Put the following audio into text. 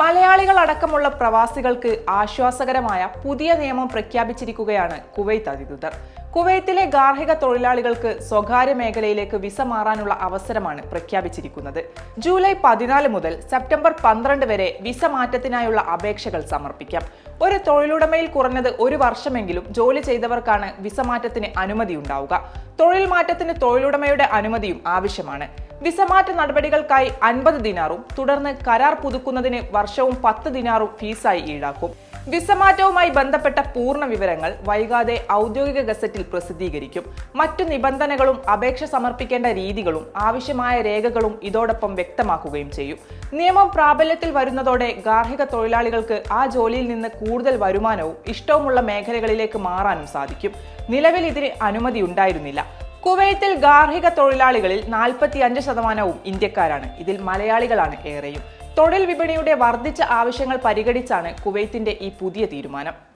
മലയാളികൾ അടക്കമുള്ള പ്രവാസികൾക്ക് ആശ്വാസകരമായ പുതിയ നിയമം പ്രഖ്യാപിച്ചിരിക്കുകയാണ് കുവൈത്ത് അധികൃതർ. കുവൈത്തിലെ ഗാർഹിക തൊഴിലാളികൾക്ക് സ്വകാര്യ മേഖലയിലേക്ക് വിസ മാറാനുള്ള അവസരമാണ് പ്രഖ്യാപിച്ചിരിക്കുന്നത്. ജൂലൈ പതിനാല് മുതൽ സെപ്റ്റംബർ പന്ത്രണ്ട് വരെ വിസ മാറ്റത്തിനായുള്ള അപേക്ഷകൾ സമർപ്പിക്കാം. ഒരു തൊഴിലുടമയിൽ കുറഞ്ഞത് ഒരു വർഷമെങ്കിലും ജോലി ചെയ്തവർക്കാണ് വിസ മാറ്റത്തിന് അനുമതി ഉണ്ടാവുക തൊഴിൽ മാറ്റത്തിന് തൊഴിലുടമയുടെ അനുമതിയും ആവശ്യമാണ്. വിസമാറ്റ നടപടികൾക്കായി അൻപത് ദിനാറും തുടർന്ന് കരാർ പുതുക്കുന്നതിന് വർഷവും പത്ത് ദിനാറും ഫീസായി ഈടാക്കും. വിസമാറ്റവുമായി ബന്ധപ്പെട്ട പൂർണ വിവരങ്ങൾ വൈകാതെ ഔദ്യോഗിക ഗസറ്റിൽ പ്രസിദ്ധീകരിക്കും. മറ്റു നിബന്ധനകളും അപേക്ഷ സമർപ്പിക്കേണ്ട രീതികളും ആവശ്യമായ രേഖകളും ഇതോടൊപ്പം വ്യക്തമാക്കുകയും ചെയ്യും. നിയമം പ്രാബല്യത്തിൽ വരുന്നതോടെ ഗാർഹിക തൊഴിലാളികൾക്ക് ആ ജോലിയിൽ നിന്ന് കൂടുതൽ വരുമാനവും ഇഷ്ടവുമുള്ള മേഖലകളിലേക്ക് മാറാനും സാധിക്കും. നിലവിൽ ഇതിന് അനുമതി ഉണ്ടായിരുന്നില്ല. കുവൈത്തിൽ ഗാർഹിക തൊഴിലാളികളിൽ നാൽപ്പത്തി അഞ്ച് ശതമാനവും ഇന്ത്യക്കാരാണ്. ഇതിൽ മലയാളികളാണ് ഏറെയും. തൊഴിൽ വിപണിയുടെ വർദ്ധിച്ച ആവശ്യങ്ങൾ പരിഗണിച്ചാണ് കുവൈത്തിന്റെ ഈ പുതിയ തീരുമാനം.